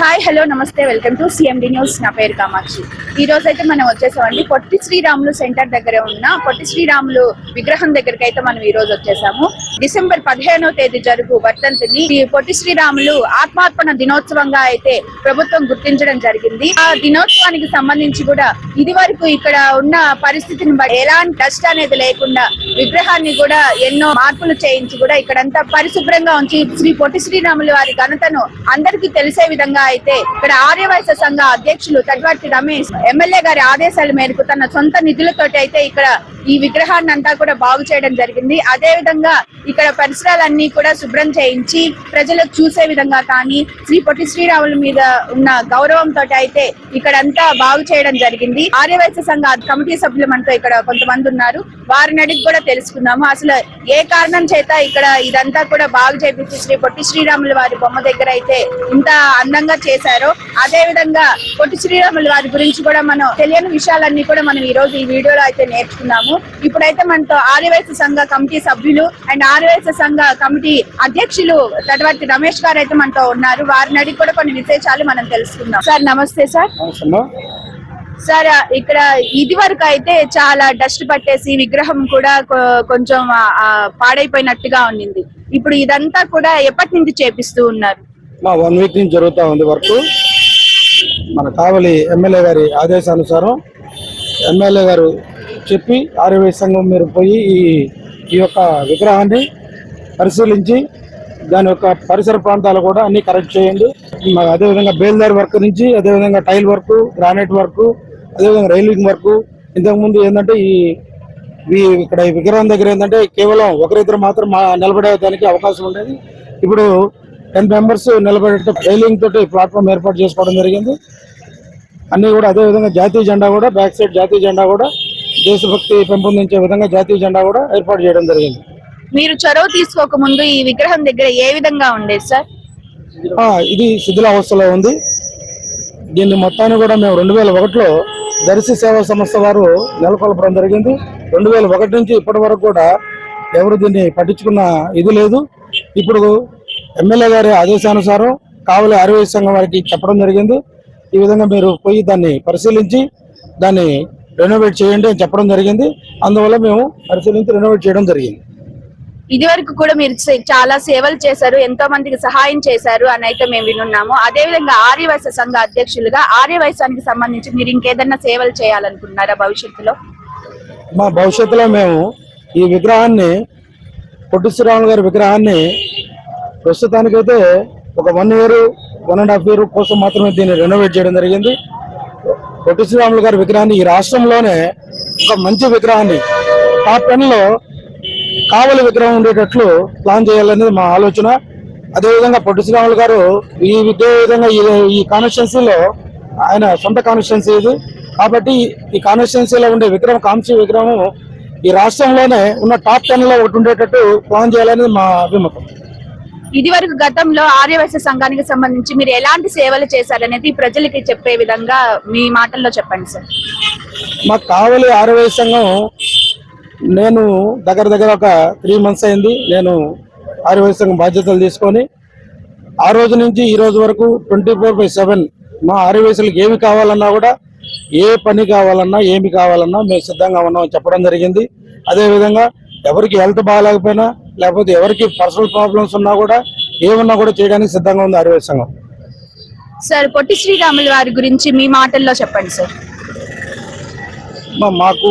Hi hello namaste welcome to CMD news నా పేరు కామాక్షి. ఈ రోజు అయితే మనం వచ్చేసామండి. పొట్టి శ్రీరాములు సెంటర్ దగ్గర ఉన్న పొట్టి శ్రీరాములు విగ్రహం దగ్గరికి అయితే మనం ఈ రోజు వచ్చేసాము. డిసెంబర్ పదిహేనవ తేదీ జరుగు వర్ధంతిని పొట్టి శ్రీరాములు ఆత్మార్పణ దినోత్సవంగా అయితే ప్రభుత్వం గుర్తించడం జరిగింది. ఆ దినోత్సవానికి సంబంధించి కూడా ఇది వరకు ఇక్కడ ఉన్న పరిస్థితిని బట్టి ఎలాంటి డస్ట్ అనేది లేకుండా విగ్రహాన్ని కూడా ఎన్నో మార్పులు చేయించి కూడా ఇక్కడంతా పరిశుభ్రంగా ఉంచి శ్రీ పొట్టి శ్రీరాములు వారి ఘనతను అందరికీ తెలిసే విధంగా అయితే ఇక్కడ ఆర్యవైశ్య సంఘ అధ్యక్షులు తడ్వర్తి రమేష్ ఎమ్మెల్యే గారి ఆదేశాల మేరకు తన సొంత నిధులతోటి అయితే ఇక్కడ ఈ విగ్రహాన్ని అంతా కూడా బాగు చేయడం జరిగింది. అదే విధంగా ఇక్కడ పరిసరాలన్నీ కూడా శుభ్రం చేయించి ప్రజలకు చూసే విధంగా కానీ శ్రీ పొట్టి శ్రీరాముల మీద ఉన్న గౌరవంతో అయితే ఇక్కడంతా బాగు చేయడం జరిగింది. ఆర్యవైశ్య సంఘ కమిటీ సభ్యులు మనతో ఇక్కడ కొంతమంది ఉన్నారు. వారిని అడిగి కూడా తెలుసుకుందాము. అసలు ఏ కారణం చేత ఇక్కడ ఇదంతా కూడా బాగు చేపించి శ్రీ పొట్టి శ్రీరాములు వారి బొమ్మ దగ్గర అయితే ఇంత అందంగా చేశారో అదే విధంగా పొట్టి శ్రీరాముల వారి గురించి కూడా మనం తెలియని విషయాలన్నీ కూడా మనం ఈ రోజు ఈ వీడియోలో అయితే నేర్చుకున్నాము. ఇప్పుడైతే మనతో ఆర్యవైశ్య సంఘ కమిటీ సభ్యులు అండ్ ఆర్యవైశ్య సంఘ కమిటీ అధ్యక్షులు తటవర్తి రమేష్ గారు అయితే మనతో ఉన్నారు. వారిని అడిగి కూడా కొన్ని విశేషాలు మనం తెలుసుకుందాం. సార్ నమస్తే సార్. సార్ ఇది ఇది వరకు అయితే చాలా డస్ట్ పట్టేసి విగ్రహం కూడా కొంచెం పాడైపోయినట్టుగా ఉండింది. ఇప్పుడు ఇదంతా కూడా ఎప్పటి నుంచి చేపిస్తూ ఉన్నారు? మా వన్ వీక్ నుంచి జరుగుతూ ఉంది వర్క్. మన కావలి ఎమ్మెల్యే గారి ఆదేశానుసారం ఎమ్మెల్యే గారు చెప్పి ఆర్యవై సంఘం మీరు పోయి ఈ ఈ యొక్క విగ్రహాన్ని పరిశీలించి దాని యొక్క పరిసర ప్రాంతాలు కూడా అన్ని కరెక్ట్ చేయండి. అదేవిధంగా బేల్దారి వర్క్ నుంచి అదేవిధంగా టైల్ వర్క్ గ్రానైట్ వర్క్ అదేవిధంగా రైల్వింగ్ వర్క్. ఇంతకుముందు ఏంటంటే ఈ ఈ ఇక్కడ ఈ విగ్రహం దగ్గర ఏంటంటే కేవలం ఒకరిద్దరు మాత్రం మా నిలబడేదానికి అవకాశం ఉండేది. ఇప్పుడు టెన్ మెంబర్స్ నిలబడే రైలింగ్ తోటి ప్లాట్ఫామ్ ఏర్పాటు చేసుకోవడం జరిగింది. అన్ని కూడా అదే విధంగా జాతీయ జెండా కూడా బ్యాక్ సైడ్ జాతీయ జెండా కూడా దేశభక్తి పెంపొందించే విధంగా జాతీయ జెండా కూడా ఏర్పాటు చేయడం జరిగింది. మీరు చొరవ తీసుకోక ముందు ఈ విగ్రహం దగ్గర ఏ విధంగా ఉండేది సార్? ఇది శిథిలావస్థలో ఉంది. దీన్ని మొత్తాన్ని కూడా మేము రెండు వేల ఒకటిలో దర్శి సేవా సంస్థ వారు నెలకొల్పడం జరిగింది. రెండు వేల ఒకటి నుంచి ఇప్పటి వరకు కూడా ఎవరు దీన్ని పట్టించుకున్న ఇది లేదు. ఇప్పుడు ఎమ్మెల్యే గారి ఆదేశానుసారం కావలి ఆరోగ్య సంఘం వారికి చెప్పడం జరిగింది. ఈ విధంగా మీరు పోయి దాన్ని పరిశీలించి దాన్ని రెనోవేట్ చేయండి అని చెప్పడం జరిగింది. అందువల్ల మేము పరిశీలించి రెనోవేట్ చేయడం జరిగింది. ఇది వరకు కూడా మీరు చాలా సేవలు చేశారు ఎంతో మందికి సహాయం చేశారు అని అయితే మేము వినున్నాము. అదే విధంగా ఆర్యవైశ్య సంఘ అధ్యక్షులుగా ఆర్యవైశ్యానికి సంబంధించి మీరు ఇంకేదన్నా సేవలు చేయాలనుకుంటున్నారా భవిష్యత్తులో? మా భవిష్యత్తులో మేము ఈ విగ్రహాన్ని పొట్టి శ్రీరాములు గారి విగ్రహాన్ని ప్రస్తుతానికైతే ఒక one year one and half year కోసం మాత్రమే దీన్ని రెనోవేట్ చేయడం జరిగింది. పొట్టి శ్రీరాములు గారి విగ్రహాన్ని ఈ రాష్ట్రంలోనే ఒక మంచి విగ్రహాన్ని టాప్ టెన్లో కావలి విగ్రహం ఉండేటట్లు ప్లాన్ చేయాలనేది మా ఆలోచన. అదేవిధంగా పొట్టి శ్రీరాములు గారు ఈ విధంగా ఈ- ఈ కాన్స్టిట్యున్సీలో ఆయన సొంత కాన్స్టిట్యున్సీ ఇది. కాబట్టి ఈ కాన్స్టిట్యున్సీలో ఉండే విగ్రహం కాంసీ విగ్రహం ఈ రాష్ట్రంలోనే ఉన్న టాప్ టెన్లో ఒకటి ఉండేటట్టు ప్లాన్ చేయాలనేది మా అభిమతం ఇది వరకు గతంలో ఆర్యవైశ్య సంఘానికి సంబంధించి మీరు ఎలాంటి సేవలు చేశారనేది ప్రజలకి చెప్పే విధంగా మీ మాటల్లో చెప్పండి సార్. మాకు కావలి ఆర్యవైశ్య సంఘం నేను దగ్గర దగ్గర ఒక త్రీ మంత్స్ అయింది. నేను ఆర్యవైశ్య సంఘం బాధ్యతలు తీసుకొని ఆ రోజు నుంచి ఈ రోజు వరకు ట్వంటీ ఫోర్ బై సెవెన్ మా ఆర్యవైశ్యులకు ఏమి కావాలన్నా కూడా ఏ పని కావాలన్నా ఏమి కావాలన్నా మేము సిద్ధంగా ఉన్నామని చెప్పడం జరిగింది. అదేవిధంగా ఎవరికి హెల్త్ బాగాలేకపోయినా లేకపోతే ఎవరికి పర్సనల్ ప్రాబ్లమ్స్ ఉన్నా కూడా ఏమన్నా కూడా చేయడానికి సిద్ధంగా ఉంది ఆర్యవైశ్య సంఘం. సార్ పొట్టి శ్రీరాములు వారి గురించి మీ మాటల్లో చెప్పండి సార్. మాకు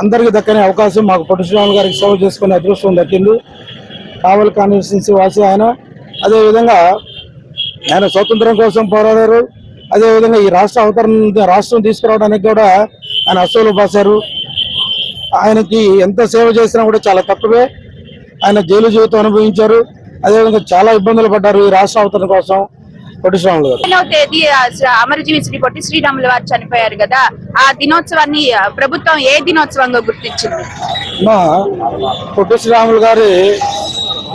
అందరికి దక్కని అవకాశం మాకు పొట్టి శ్రీరాములు గారికి సేవ చేసుకునే అదృష్టం దక్కింది. కావలి కాన్స్టిట్యున్సీ వాసి ఆయన. అదేవిధంగా ఆయన స్వాతంత్రం కోసం పోరాడారు. అదేవిధంగా ఈ రాష్ట్ర అవతరణ రాష్ట్రం తీసుకురావడానికి కూడా ఆయన అసలు బాసారు ఆయనకి ఎంత సేవ చేసినా కూడా చాలా తక్కువే. ఆయన జైలు జీవితం అనుభవించారు. అదేవిధంగా చాలా ఇబ్బందులు పడ్డారు ఈ రాష్ట్ర అవతరణ కోసం పొట్టి శ్రీరాములు గారు. తేదీ అమరజీవి శ్రీ పొట్టి శ్రీరాములు వారు చనిపోయారు కదా ఆ దినోత్సవాన్ని ప్రభుత్వం ఏ దినోత్సవంగా గుర్తించింది? మా పొట్టి శ్రీరాములు గారి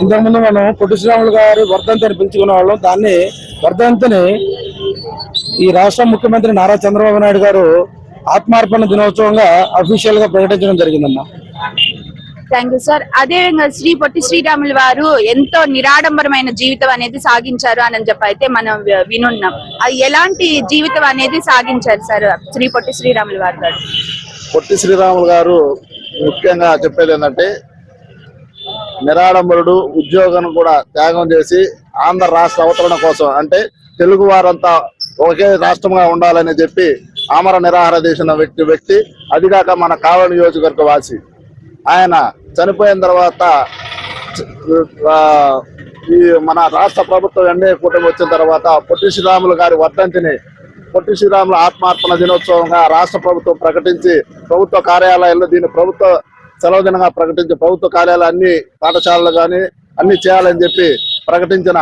ఇంతకుముందు మనం పొట్టి శ్రీరాములు గారి వర్ధంతి అని పిలుచుకునే వాళ్ళం. దాన్ని వర్ధంతిని ఈ రాష్ట్ర ముఖ్యమంత్రి నారా చంద్రబాబు నాయుడు గారు ఆత్మార్పణ దినోత్సవంగా అఫీషియల్గా ప్రకటించడం జరిగిందమ్మా. Thank you sir. అదే విధంగా శ్రీ పొట్టి శ్రీరాములు వారు ఎంతో నిరాడంబరమైన జీవితం అనేది సాగించారు అని చెప్పి అయితే మనం వినున్నాం. అది ఎలాంటి జీవితం అనేది సాగించారు సార్ శ్రీ పొట్టి శ్రీరాములు వారు గారు? పొట్టి శ్రీరాములు గారు ముఖ్యంగా చెప్పేది ఏంటంటే నిరాడంబరుడు ఉద్యోగం కూడా త్యాగం చేసి ఆంధ్ర రాష్ట్ర అవతరణ కోసం అంటే తెలుగు వారంతా ఒకే రాష్ట్రంగా ఉండాలని చెప్పి ఆమర నిరాహార చేసిన వ్యక్తి వ్యక్తి అదిగాక మన కావలి నియోజకవర్గ వాసి. ఆయన చనిపోయిన తర్వాత ఈ మన రాష్ట్ర ప్రభుత్వం ఎన్ఏ కూటమి వచ్చిన తర్వాత పొట్టి శ్రీరాములు గారి వర్ధంతిని పొట్టి శ్రీరాముల ఆత్మార్పణ దినోత్సవంగా రాష్ట్ర ప్రభుత్వం ప్రకటించి ప్రభుత్వ కార్యాలయాల్లో దీన్ని ప్రభుత్వ సెలవు దినంగా ప్రకటించి ప్రభుత్వ కార్యాలయాలు అన్ని పాఠశాలలు కానీ అన్ని చేయాలని చెప్పి ప్రకటించిన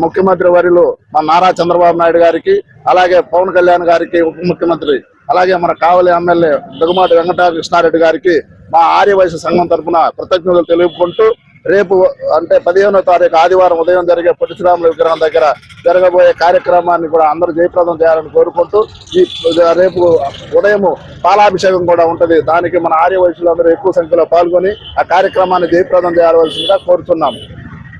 ముఖ్యమంత్రి వారిలో మన నారా చంద్రబాబు నాయుడు గారికి అలాగే పవన్ కళ్యాణ్ గారికి ఉప ముఖ్యమంత్రి అలాగే మన కావలి ఎమ్మెల్యే దుగుమాటి వెంకటకృష్ణారెడ్డి గారికి మా ఆర్యవైశ్య సంఘం తరఫున కృతజ్ఞతలు తెలుపుకుంటూ రేపు అంటే పదిహేనో తారీఖు ఆదివారం ఉదయం జరిగే పరశురాముల విగ్రహం దగ్గర జరగబోయే కార్యక్రమాన్ని కూడా అందరూ జయప్రదం చేయాలని కోరుకుంటూ ఈ రేపు ఉదయం పాలాభిషేకం కూడా ఉంటుంది. దానికి మన ఆర్య అందరూ ఎక్కువ సంఖ్యలో పాల్గొని ఆ కార్యక్రమాన్ని జయప్రదం చేయవలసిందిగా కోరుతున్నాము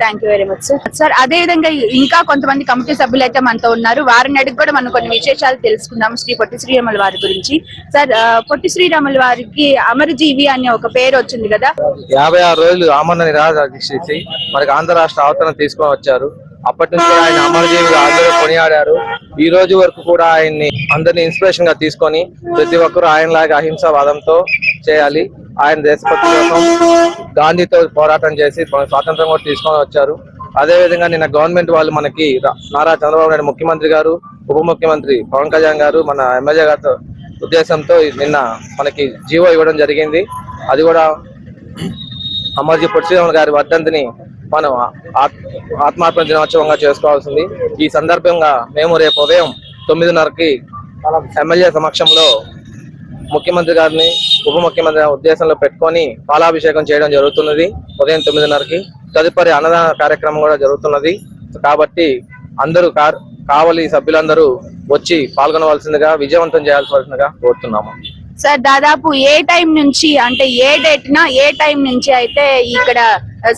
thank you very much sir sir అదే విధంగా ఇంకా కొంతమంది కమిటీ సభ్యులు అయితే మనతో ఉన్నారు. వారిని అడిగి కూడా మనం కొన్ని విశేషాలు తెలుసుకుందాం. శ్రీ పొట్టి శ్రీరాములు వారి గురించి. సార్ పొట్టి శ్రీరాములు వారికి అమరజీవి అనే ఒక పేరు వచ్చింది కదా. యాభై ఆరు రోజులు ఆమరణ నిరాహార చేసి మనకి ఆంధ్ర రాష్ట్ర అవతరణ తీసుకొని వచ్చారు. అప్పటి నుంచి ఆయన అమరజీవిగా అందరూ కొనియాడారు. ఈ రోజు వరకు కూడా ఆయన్ని అందరిని ఇన్స్పిరేషన్గా తీసుకొని ప్రతి ఒక్కరూ ఆయనలాగా అహింసావాదంతో చేయాలి. ఆయన దేశభక్తి కోసం గాంధీతో పోరాటం చేసి స్వాతంత్రం కూడా తీసుకొని వచ్చారు. అదే విధంగా నిన్న గవర్నమెంట్ వాళ్ళు మనకి నారా చంద్రబాబు నాయుడు ముఖ్యమంత్రి గారు ఉప ముఖ్యమంత్రి పవన్ కళ్యాణ్ గారు మన ఎమ్మెల్యే గారితో ఉద్దేశంతో నిన్న మనకి జీవో ఇవ్వడం జరిగింది. అది కూడా అమర్జీ పొట్టిశ్రీరాములు గారి వర్ధంతిని మనం ఆత్- ఆత్మార్పణ దినోత్సవంగా చేసుకోవాల్సింది. ఈ సందర్భంగా మేము రేపు ఉదయం తొమ్మిదిన్నరకి ఎమ్మెల్యే సమక్షంలో ముఖ్యమంత్రి గారిని ఉప ముఖ్యమంత్రి ఉద్దేశంలో పెట్టుకొని పాలాభిషేకం చేయడం జరుగుతున్నది. ఉదయం తొమ్మిదిన్నరకి తదుపరి అన్నదాన కార్యక్రమం కూడా జరుగుతున్నది. కాబట్టి అందరూ కావలి సభ్యులందరూ వచ్చి పాల్గొనవలసిందిగా విజయవంతం చేయాల్సిందిగా కోరుతున్నాము. సార్ దాదాపు ఏ టైం నుంచి అంటే ఏ డేట్ నా ఏ టైం నుంచి అయితే ఇక్కడ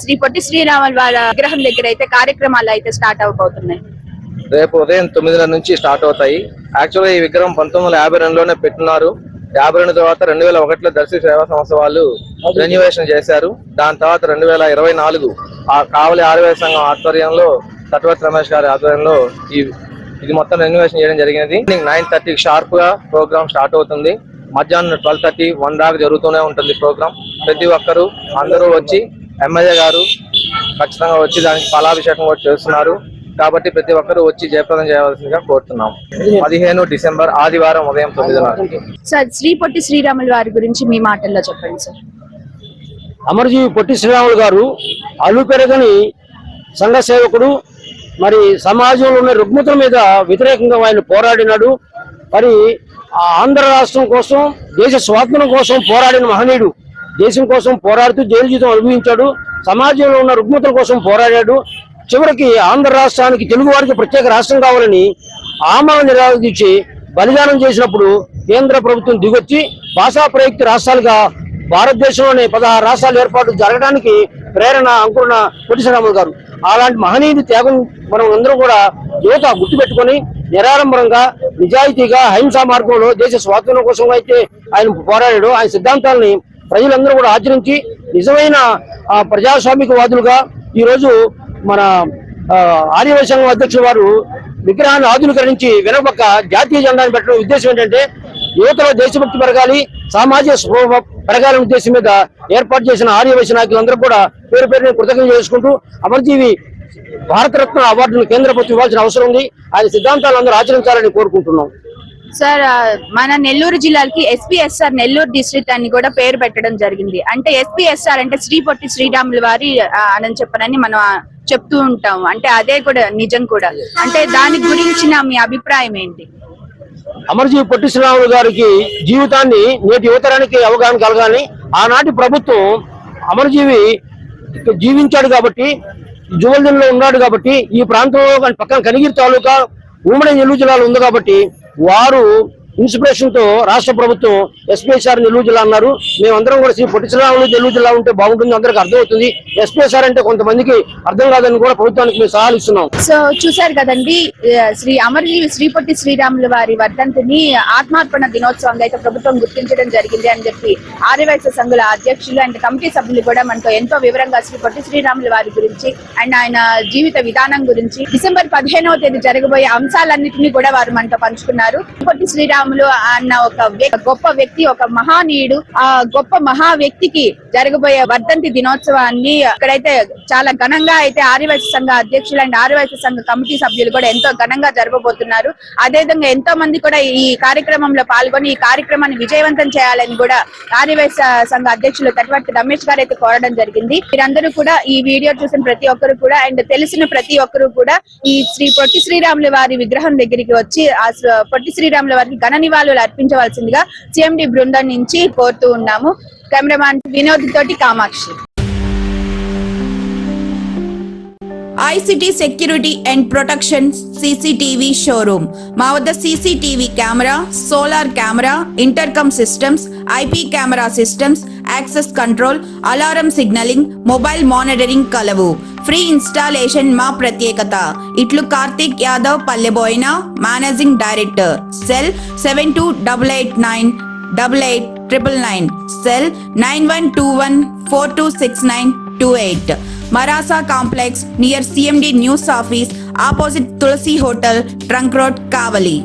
శ్రీ పొట్టి శ్రీరాముల వారి విగ్రహం దగ్గర అయితే కార్యక్రమాలు అయితే స్టార్ట్ అవబోతున్నాయి? రేపు ఉదయం తొమ్మిదిన్నర నుంచి స్టార్ట్ అవుతాయి. యాక్చువల్గా ఈ విగ్రహం పంతొమ్మిది వందల యాభై రెండులోనే పెట్టున్నారు యాభై రెండు తర్వాత రెండు వేల ఒకటిలో దర్శి సేవా సంస్థ వాళ్ళు రెన్యువేషన్ చేశారు. దాని తర్వాత రెండు వేల ఇరవై నాలుగు ఆ కావలి ఆర్వే సంఘం ఆధ్వర్యంలో తటవర్తి రమేష్ గారి ఆధ్వర్యంలో ఈ ఇది మొత్తం రెన్యువేషన్ చేయడం జరిగినది. నైన్ థర్టీ షార్ప్గా ప్రోగ్రామ్ స్టార్ట్ అవుతుంది. మధ్యాహ్నం ట్వెల్వ్ థర్టీ వన్ దాకా జరుగుతూనే ఉంటుంది ప్రోగ్రామ్ ప్రతి ఒక్కరూ అందరూ వచ్చి ఎమ్మెల్యే గారు ఖచ్చితంగా వచ్చి దానికి ఫలాభిషేకం కూడా చేస్తున్నారు. కాబట్టి ప్రతి ఒక్కరూ వచ్చి జయప్రదం చేయవలసిందిగా కోరుతున్నాం. పదిహేను డిసెంబర్ ఆదివారం ఉదయం తొమ్మిదిన్నరకి సార్ శ్రీ పొట్టి శ్రీరాముల వారి గురించి మీ మాటల్లో చెప్పండి సార్. అమరజీవి పొట్టి శ్రీరాములు గారు అలుపెరగని సంఘ సేవకుడు మరి సమాజంలో ఉన్న రుగ్మతుల మీద వ్యతిరేకంగా ఆయన పోరాడినాడు. మరి ఆ ఆంధ్ర రాష్ట్రం కోసం దేశ స్వాతంత్రం కోసం పోరాడిన మహనీయుడు దేశం కోసం పోరాడుతూ జైలు జీవితం అనుభవించాడు సమాజంలో ఉన్న రుగ్మతుల కోసం పోరాడాడు. చివరికి ఆంధ్ర రాష్ట్రానికి తెలుగు వారికి ప్రత్యేక రాష్ట్రం కావాలని ఆమరణ నిరాధించి బలిదానం చేసినప్పుడు కేంద్ర ప్రభుత్వం దిగొచ్చి భాషా ప్రయుక్త రాష్ట్రాలుగా భారతదేశంలోని పదహారు రాష్ట్రాలు ఏర్పాటు జరగడానికి ప్రేరణ అంకురణ పొట్టి గారు అలాంటి మహనీయుడి త్యాగం మనం అందరూ కూడా యువత గుర్తుపెట్టుకొని నిరాడంబరంగా నిజాయితీగా అహింసా మార్గంలో దేశ స్వాతంత్ర్యం కోసం అయితే ఆయన పోరాడాడు ఆయన సిద్ధాంతాలని ప్రజలందరూ కూడా ఆచరించి నిజమైన ప్రజాస్వామిక ప్రజాస్వామికవాదులుగా ఈరోజు మన ఆ, సంఘం అధ్యక్షుడు వారు విగ్రహాన్ని ఆధునీకరించి వెనకపక్క జాతీయ జెండాను పెట్టడం ఉద్దేశం ఏంటంటే యువతలో దేశభక్తి పెరగాలి సామాజిక స్పృహ పెరగాలనే ఉద్దేశం మీద ఏర్పాటు చేసిన ఆర్యవైశ్య నాయకులందరూ కూడా పేరు పేరుని కృతజ్ఞత చేసుకుంటూ అమరజీవి భారతరత్న అవార్డును కేంద్ర ప్రభుత్వం ఇవ్వాల్సిన అవసరం ఉంది. ఆయన సిద్ధాంతాలు అందరూ ఆచరించాలని కోరుకుంటున్నాం. సార్ మన నెల్లూరు జిల్లాకి ఎస్పీఎస్ఆర్ నెల్లూరు డిస్ట్రిక్ట్ అని కూడా పేరు పెట్టడం జరిగింది. అంటే ఎస్పీఎస్ఆర్ అంటే శ్రీ పొట్టి శ్రీరాములు వారి అని చెప్పనని మనం చెప్తూ ఉంటాం. అంటే అదే కూడా నిజం కూడా. అంటే దాని గురించిన మీ అభిప్రాయం ఏంటి? అమరజీవి పొట్టి శ్రీరాములు గారికి జీవితాన్ని నేటి యువతరానికి అవగాహన కలగాలని ఆనాటి ప్రభుత్వం అమరజీవి జీవించాడు కాబట్టి జువల్దీన్లో ఉన్నాడు కాబట్టి ఈ ప్రాంతంలో పక్కన కనిగిరి తాలూకా ఉమ్మడి నెల్లూరు జిల్లాలో ఉంది కాబట్టి వారు ఇన్స్పిరేషన్తో రాష్ట్ర ప్రభుత్వం ఎస్పీఎస్ఆర్ నెల్లూరు జిల్లా అన్నారు. మేమందరం కూడా శ్రీ పొట్టి శ్రీరాములు నెల్లూరు జిల్లా ఉంటే బాగుంటుంది అందరికి అర్థమవుతుంది. ఎస్పీఎస్ఆర్ అంటే కొంతమందికి అర్థం కాదని కూడా ప్రభుత్వానికి మేము సహాయాలు ఇస్తున్నాం. సో చూశారు కదండి శ్రీ అమరజీవి శ్రీపొట్టి శ్రీరాములు వారి వర్ధంతిని ఆత్మార్పణ దినోత్సవంగా అయితే ప్రభుత్వం గుర్తించడం జరిగింది అని చెప్పి ఆర్యవైశ్య సంఘుల అధ్యక్షులు అండ్ కమిటీ సభ్యులు కూడా మనతో ఎంతో వివరంగా శ్రీ పొట్టి శ్రీరాములు వారి గురించి అండ్ ఆయన జీవిత విధానం గురించి డిసెంబర్ పదిహేనవ తేదీ జరగబోయే అంశాలన్నింటినీ కూడా వారు మనతో పంచుకున్నారు. పొట్టి శ్రీరాములు అన్న ఒక గొప్ప వ్యక్తి ఒక మహానీయుడు. ఆ గొప్ప మహా వ్యక్తికి జరగబోయే వర్ధంతి దినోత్సవాన్ని ఇక్కడైతే చాలా ఘనంగా అయితే ఆర్యవైశ్య సంఘ అధ్యక్షులు అండ్ ఆర్యవైశ్య సంఘ కమిటీ సభ్యులు కూడా ఎంతో ఘనంగా జరగబోతున్నారు. అదేవిధంగా ఎంతో మంది కూడా ఈ కార్యక్రమంలో పాల్గొని ఈ కార్యక్రమాన్ని విజయవంతం చేయాలని కూడా ఆర్యవైశ్య సంఘ అధ్యక్షులు తటవర్తి రమేష్ గారు అయితే కోరడం జరిగింది. మీరందరూ కూడా ఈ వీడియో చూసిన ప్రతి ఒక్కరు కూడా అండ్ తెలిసిన ప్రతి ఒక్కరు కూడా ఈ శ్రీ పొట్టి శ్రీరాముల వారి విగ్రహం దగ్గరికి వచ్చి ఆ పొట్టి శ్రీరాముల వారికి ఘన ఘన నివాళులు అర్పించవలసిందిగా సిఎండి బృందం నుంచి కోరుతూ ఉన్నాము. కెమెరామాన్ వినోద్ తోటి Kamakshi. ICT security and protection CCTV showroom. మా వద్ద CCTV camera solar camera intercom systems IP camera systems access control alarm signalling mobile monitoring కలవు. ఫ్రీ ఇన్స్టాలేషన్ మా ప్రత్యేకత. ఇట్లు Karthik Yadav Palleboina managing director. Cell seven two double eight nine double eight triple nine. Cell nine one two one four two six nine two eight. మరాసా complex near CMD news office opposite Tulasi hotel trunk road Kavali.